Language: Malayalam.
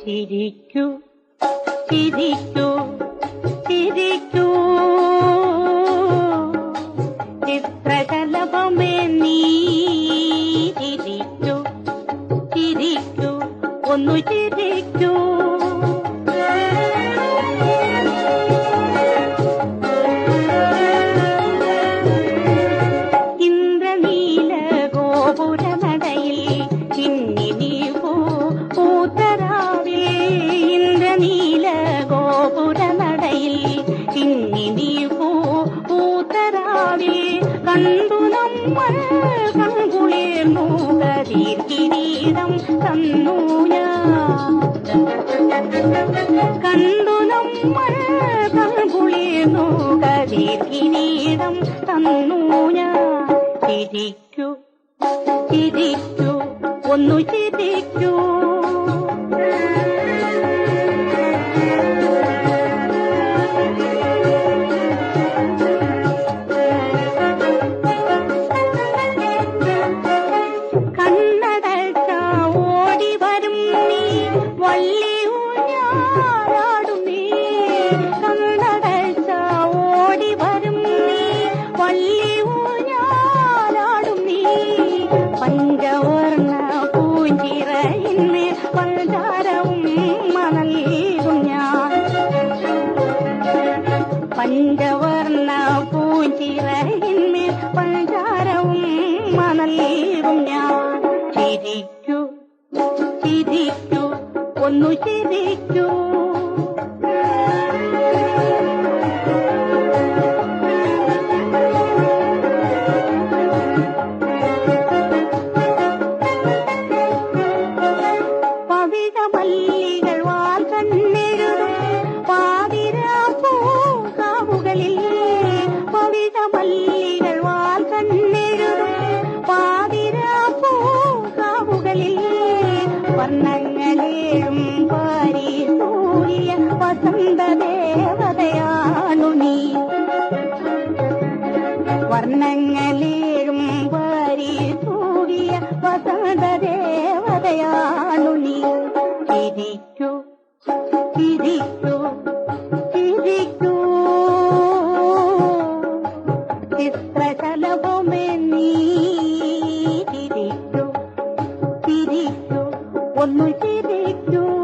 ചിരിക്കൂ ചിരിക്കൂ ചിരിക്കൂ ചിത്രശലഭമേ നീ ചിരിക്കൂ ചിരിക്കൂ ഒന്നു ചിരിക്കൂ കണ്ടു നമ്മൾ കൺകുളിർന്നു കതിർ കിരീടം തന്നു കണ്ടു നമ്മൾ കൺകുളിർന്നു കതിർ കിരീടം തന്നു ഞാൻ. ചിരിക്കൂ ചിരിക്കൂ ഒന്നു ചിരിക്കൂ. പഞ്ചവർണ പൂഞ്ചിറയിന്മേൽ പഞ്ചാരവും മണൽകും ഞാൻ. ചിരിക്കൂ ചിരിക്കൂ ഒന്നു ചിരിക്കൂ നന്നലീളും പാരി സൂര്യ വസന്ത നീ. വർണങ്ങളേഴും പാരി സൂര്യ വസന്ത നീ. തിരിക്കൂ തിരിക്കൂ തിരിക്കൂ ചിത്രശലഭമേ നീ. തിരിക്കൂ ஒன்னை பிரிக்கும்